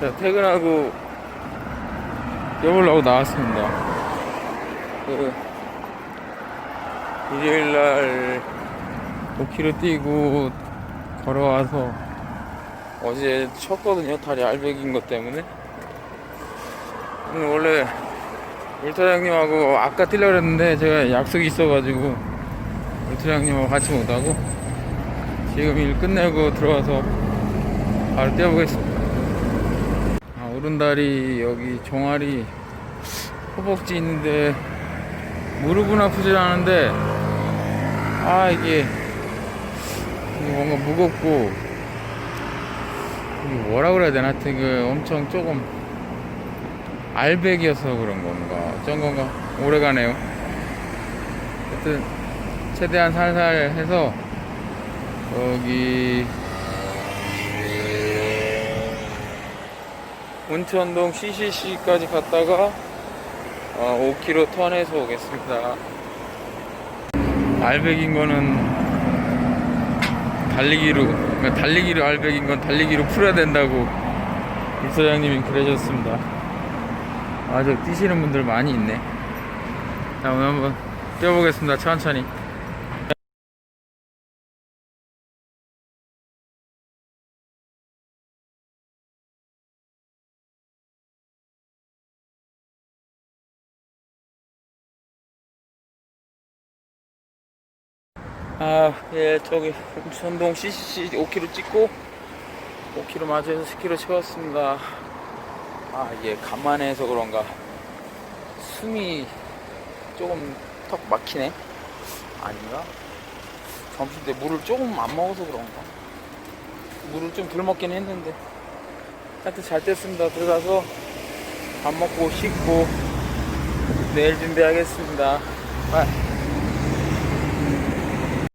자, 퇴근하고 뛰어보려고 나왔습니다. 그, 일요일날 5km 뛰고 걸어와서 어제 쳤거든요. 다리 알배기인 것 때문에. 오늘 원래 울타장님하고 아까 뛰려고 그랬는데 제가 약속이 있어가지고 울타장님하고 같이 못하고 지금 일 끝내고 들어와서 바로 뛰어보겠습니다. 아, 오른다리 여기 종아리 허벅지 있는데 무릎은 아프지 않은데 아 이게 뭔가 무겁고 이게 뭐라 그래야 되나? 하여튼 그 엄청 조금 알백이어서 그런 건가? 어쩐 건가? 오래가네요. 하여튼 최대한 살살 해서 여기 운천동 CCC까지 갔다가 어, 5km 턴해서 오겠습니다. 알백인 거는 달리기로 그러니까 달리기로 알백인 건 달리기로 풀어야 된다고 일사장님이 그러셨습니다. 아주 뛰시는 분들 많이 있네. 자 오늘 한번 뛰어보겠습니다. 천천히. 아, 예, 저기, 운천동 CCC 5km 찍고, 5km 마저에서 10km 채웠습니다. 아, 이게 간만에 해서 그런가, 숨이 조금 턱 막히네? 아닌가? 점심 때 물을 조금 안 먹어서 그런가? 물을 좀 덜 먹긴 했는데, 하여튼 잘 됐습니다. 들어가서 밥 먹고 씻고, 내일 준비하겠습니다. 아.